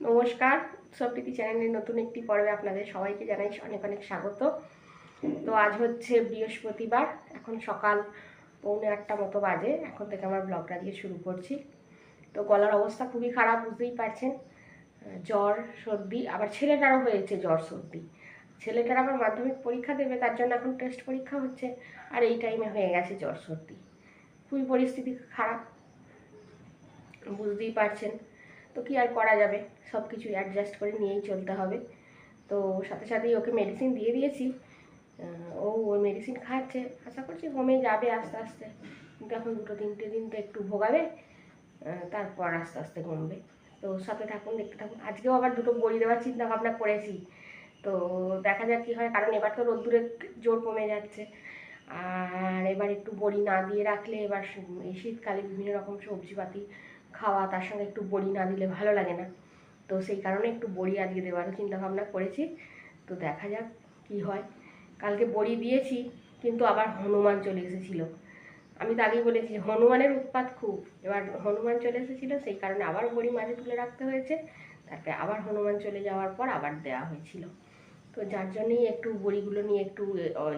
নমস্কার সবপ্রীতি চ্যানেলের নতুন একটি পর্বে আপনাদের সবাইকে জানাই অনেক অনেক স্বাগত। তো আজ হচ্ছে বৃহস্পতিবার, এখন সকাল পৌনে আটটা মতো বাজে, এখন থেকে আমার ব্লগটা দিয়ে শুরু করছি। তো গলার অবস্থা খুবই খারাপ, বুঝতেই পারছেন। জ্বর, সর্দি, আবার ছেলেটারও হয়েছে জ্বর, সর্দি। ছেলেটার আবার মাধ্যমিক পরীক্ষা দেবে, তার জন্য এখন টেস্ট পরীক্ষা হচ্ছে, আর এই টাইমে হয়ে গেছে জ্বর, সর্দি। খুবই পরিস্থিতি খারাপ, বুঝতেই পারছেন। তো কি আর করা যাবে? সব কিছু অ্যাডজাস্ট করে নিয়েই চলতে হবে। তো সাথে সাথেই ওকে মেডিসিন দিয়ে দিয়েছি। ও ওই মেডিসিন খাচ্ছে। আশা করছি কমে যাবে আস্তে আস্তে। কিন্তু এখন দুটো তিনটে দিন তো একটু ভোগাবে। তারপর আস্তে আস্তে কমবে তো সাথে থাকুন, দেখতে থাকুন। আজকেও আবার দুটো বড়ি দেওয়ার চিন্তা ভাবনা করেছি। তো দেখা যাক কী হয়। কারণ এবার তো রোদ্দুরের জোর কমে যাচ্ছে। আর এবার একটু বড়ি না দিয়ে রাখলে এবার এই শীতকালে বিভিন্ন রকম সবজিপাতি খাওয়া, তার সঙ্গে একটু বড়ি না দিলে ভালো লাগে না। তো সেই কারণে একটু বড়ি আজকে দেওয়ারও চিন্তা ভাবনা করেছি। তো দেখা যাক কি হয়। কালকে বড়ি দিয়েছি, কিন্তু আবার হনুমান চলে এসেছিল। আমি তো আগেই বলেছি হনুমানের উৎপাত খুব। এবার হনুমান চলে এসেছিল, সেই কারণে আবার বড়ি মাঝে তুলে রাখতে হয়েছে। তারপরে আবার হনুমান চলে যাওয়ার পর আবার দেওয়া হয়েছিল। তো যার জন্যই একটু বড়িগুলো নিয়ে একটু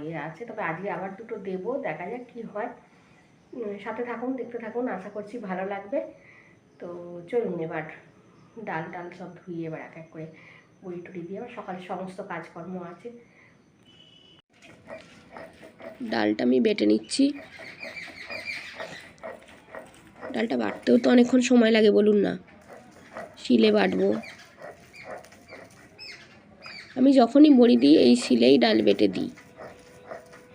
ইয়ে আছে। তবে আজকে আবার দুটো দেবো, দেখা যাক কী হয়। সাথে থাকুন, দেখতে থাকুন। আশা করছি ভালো লাগবে। তো চলুন এবার ডাল ডাল সব ধুয়ে এবার এক এক করে বড়ি টুড়ি দিয়ে আবার সকালে সমস্ত কাজকর্ম আছে। ডালটা আমি বেটে নিচ্ছি। ডালটা বাটতেও তো অনেকক্ষণ সময় লাগে, বলুন না। শিলে বাটবো। আমি যখনই বড়ি দিই, এই শিলেই ডাল বেটে দিই।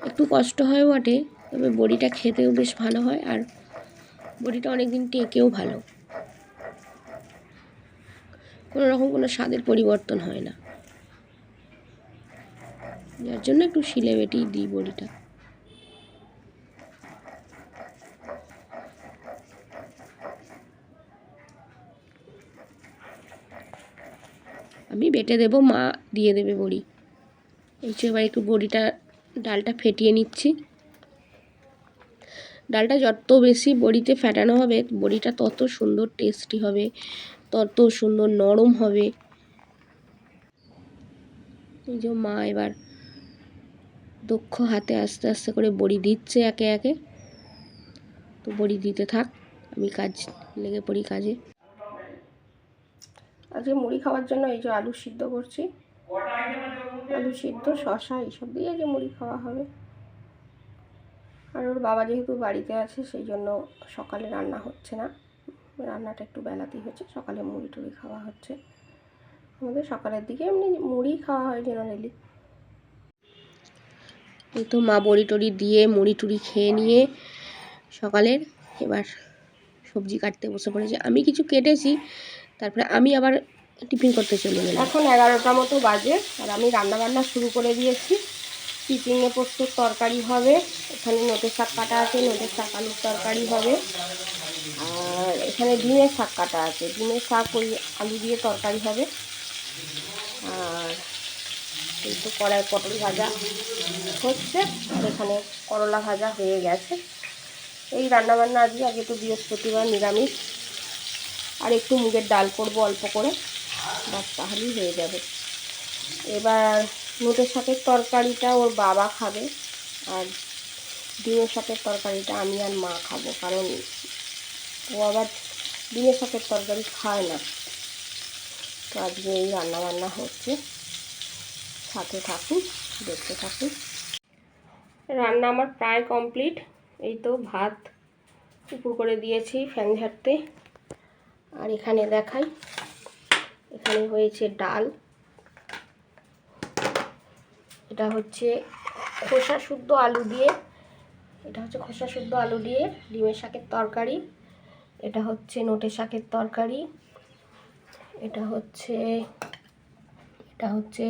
একটু কষ্ট হয় বটে, তবে বড়িটা খেতেও বেশ ভালো হয়, আর বড়িটা অনেক দিন টেকেও ভালো। কোনো রকম কোনো স্বাদের পরিবর্তন হয় না। যার জন্য একটু শিলে বেটেই দিই বড়িটা। আমি বেটে দেবো, মা দিয়ে দেবে বড়ি। এই যে এবার একটু বড়িটা, ডালটা ফেটিয়ে নিচ্ছি। ডালটা যত বেশি বড়িতে ফেটানো হবে, বড়িটা তত সুন্দর, টেস্টি হবে। তত সুন্দর নরম হবে। এই যে মা এবার দক্ষ হাতে আস্তে আস্তে করে বড়ি দিচ্ছে একে একে। তো বড়ি দিতে থাক, আমি কাজ লেগে পড়ি কাজে। আজকে মুড়ি খাওয়ার জন্য এই যে আলু সিদ্ধ করছি। আলু সিদ্ধ শশা এইসব দিয়ে যে মুড়ি খাওয়া হবে। আর ওর বাবা যেহেতু বাড়িতে আছে, সেই জন্য সকালে রান্না হচ্ছে না। রান্নাটা একটু বেলাতেই হচ্ছে সকালে মুড়ি টুড়ি খাওয়া হচ্ছে। আমাদের সকালের দিকে এমনি মুড়ি খাওয়া হয় জেনারেলি এই তো মা বড়ি টড়ি দিয়ে মুড়ি টুড়ি খেয়ে নিয়ে সকালের এবার সবজি কাটতে বসে পড়েছে। আমি কিছু কেটেছি, তারপরে আমি আবার টিফিন করতে চলে গেলাম। এখন এগারোটা মতো বাজে, আর আমি রান্না বান্না শুরু করে দিয়েছি। চিচিঙে পোস্তর তরকারি হবে, এখানে নোটের শাক কাটা আছে, নোটের শাক আলুর তরকারি হবে। এখানে ডিমের শাক কাটা আছে। ডিমের শাক ওই আলু দিয়ে তরকারি হবে। আর এই তো কড়াই পটল ভাজা হচ্ছে। আর এখানে করলা ভাজা হয়ে গেছে। এই রান্না বান্না আজকে আগে তো বৃহস্পতিবার, নিরামিষ। আর একটু মুগের ডাল করব অল্প করে। বাস তাহলেই হয়ে যাবে। এবার নোটের শাকের তরকারিটা ওর বাবা খাবে। আর ডিমের শাকের তরকারিটা আমি আর মা খাব। কারণ ও আবার ডিমের শাকের তরকারি খায় না। তো আজকে এই রান্না বান্না হচ্ছে। সাথে থাকুন, দেখতে থাকুন। রান্না আমার প্রায় কমপ্লিট। এই তো ভাত উপর করে দিয়েছি ফ্যান ঝাড়তে। আর এখানে দেখাই, এখানে হয়েছে ডাল। এটা হচ্ছে খোসা শুদ্ধ আলু দিয়ে, এটা হচ্ছে খোসা শুদ্ধ আলু দিয়ে ডিমের শাকের তরকারি। এটা হচ্ছে নোটে শাকের তরকারি। এটা হচ্ছে এটা হচ্ছে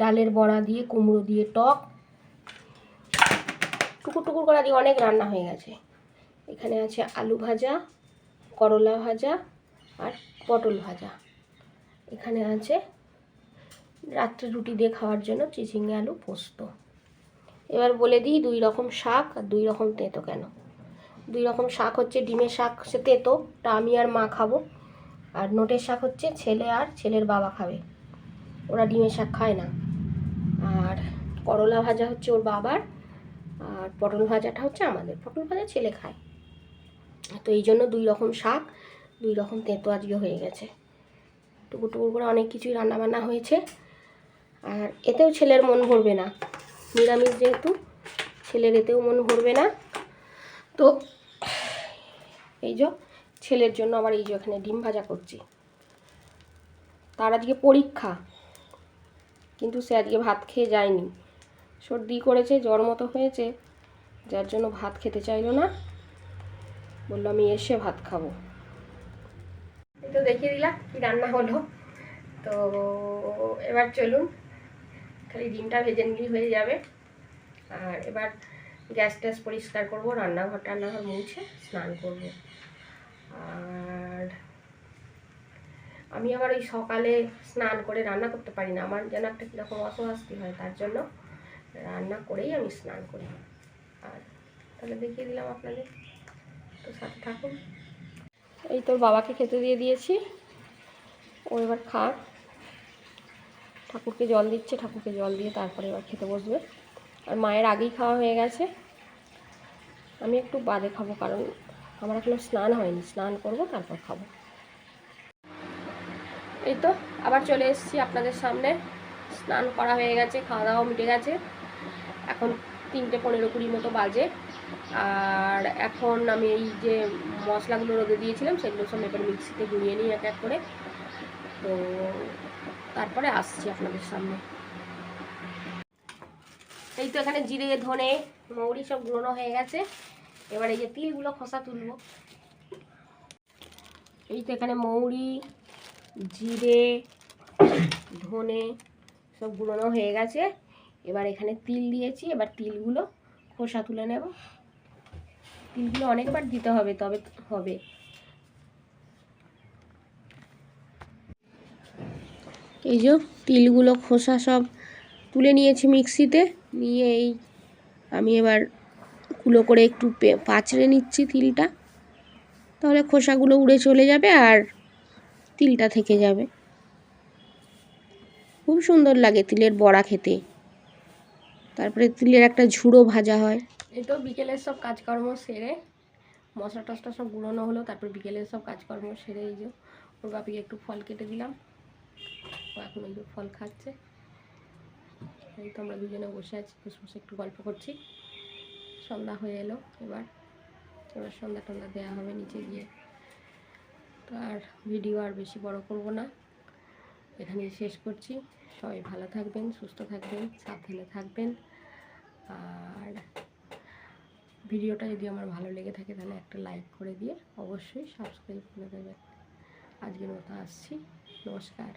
ডালের বড়া দিয়ে, কুমড়ো দিয়ে টক। টুকুর টুকুর করা দিয়ে অনেক রান্না হয়ে গেছে। এখানে আছে আলু ভাজা, করলা ভাজা আর পটল ভাজা। এখানে আছে রাত্রে রুটি দিয়ে খাওয়ার জন্য চিচিঙ্গে আলু পোস্ত। এবার বলে দিই দুই রকম শাক আর দুই রকম তেঁতো কেন। দুই রকম শাক হচ্ছে, ডিমের শাক সে তেঁতো তা আমি আর মা খাব। আর নোটের শাক হচ্ছে ছেলে আর ছেলের বাবা খাবে। ওরা ডিমের শাক খায় না। আর করলা ভাজা হচ্ছে ওর বাবার, আর পটল ভাজাটা হচ্ছে আমাদের। পটল ভাজা ছেলে খায়। তো এই জন্য দুই রকম শাক, দুই রকম তেঁতো আজকে হয়ে গেছে। টুকু টুকু করে অনেক কিছুই রান্নাবান্না হয়েছে। আর এতেও ছেলের মন ভরবে না। নিরামিষ যেহেতু, ছেলের এতেও মন ভরবে না। তো এই যে ছেলের জন্য আবার এই যে এখানে ডিম ভাজা করছি। তার আজকে পরীক্ষা। কিন্তু সে আজকে ভাত খেয়ে যায়নি। সর্দি করেছে, জ্বর মতো হয়েছে, যার জন্য ভাত খেতে চাইলো না। বলল, আমি এসে ভাত খাব। তো দেখিয়ে দিলাম কি রান্না হলো। তো এবার চলুন, খালি ডিমটা ভেজে নিলেই হয়ে যাবে। আর এবার গ্যাস ট্যাস পরিষ্কার করব, রান্নাঘর টান্নাঘর মুছে স্নান করব। আর আমি আবার ওই সকালে স্নান করে রান্না করতে পারি না। আমার যেন একটা কীরকম অস্বস্তি হয়, তার জন্য রান্না করেই আমি স্নান করি। আর তাহলে দেখিয়ে দিলাম আপনাদের। তো সাথে থাকুন। এই তোর বাবাকে খেতে দিয়ে দিয়েছি। ও এবার খাক। ঠাকুরকে জল দিচ্ছে, ঠাকুরকে জল দিয়ে তারপরে এবার খেতে বসবে। আর মায়ের আগেই খাওয়া হয়ে গেছে। আমি একটু বাদে খাব, কারণ আমার এখনও স্নান হয়নি। স্নান করব, তারপর খাব। এই তো, আবার চলে এসেছি আপনাদের সামনে। স্নান করা হয়ে গেছে, খাওয়া দাওয়া মিটে গেছে। এখন তিনটে পনেরো কুড়ি মতো বাজে। আর এখন আমি এই যে মশলাগুলো রোদে দিয়েছিলাম, সেগুলো সব এবার মিক্সিতে গুঁড়িয়ে নিই এক এক করে। তো তারপরে আসছি আপনাদের সামনে। এই তো এখানে জিরে, ধনে, মৌরি সব গুঁড়ো হয়ে গেছে। এবার এই যে তিলগুলো খোসা তুলবো। এই তো এখানে মৌরি, জিরে, ধনে সব গুঁড়োনো হয়ে গেছে। এবার এখানে তিল দিয়েছি, এবার তিলগুলো খোসা তুলে নেব। তিলগুলো অনেকবার দিতে হবে, তবে হবে। এই যে তিলগুলো খোসা সব তুলে নিয়েছি মিক্সিতে, নিয়ে এই আমি এবার কুলো করে একটু পাচড়ে নিচ্ছি তিলটা। তাহলে খোসাগুলো উড়ে চলে যাবে আর তিলটা থেকে যাবে। খুব সুন্দর লাগে তিলের বড়া খেতে। তারপরে তিলের একটা ঝুড়ো ভাজা হয়। তো বিকেলের সব কাজকর্ম সেরে মশলা টসলা সব গুঁড়োনো হলো, তারপর বিকেলের সব কাজকর্ম সেরে এই যে ওর বাপিকে একটু ফল কেটে দিলাম। ও এখন যে ফল খাচ্ছে। এই তো আমরা দুজনে বসে আছি, বসে বসে একটু গল্প করছি। সন্ধ্যা হয়ে এলো এবার। এবার সন্ধ্যা টন্ধ্যা দেওয়া হবে নিচে গিয়ে। তো আর ভিডিও আর বেশি বড় করব না। এখানে শেষ করছি। সবাই ভালো থাকবেন, সুস্থ থাকবেন, সাবধানে থাকবেন। আর ভিডিওটা যদি আমার ভালো লেগে থাকে তাহলে একটা লাইক করে দিয়ে অবশ্যই সাবস্ক্রাইব করে দেবেন। আজকের মতো আসছি। নমস্কার।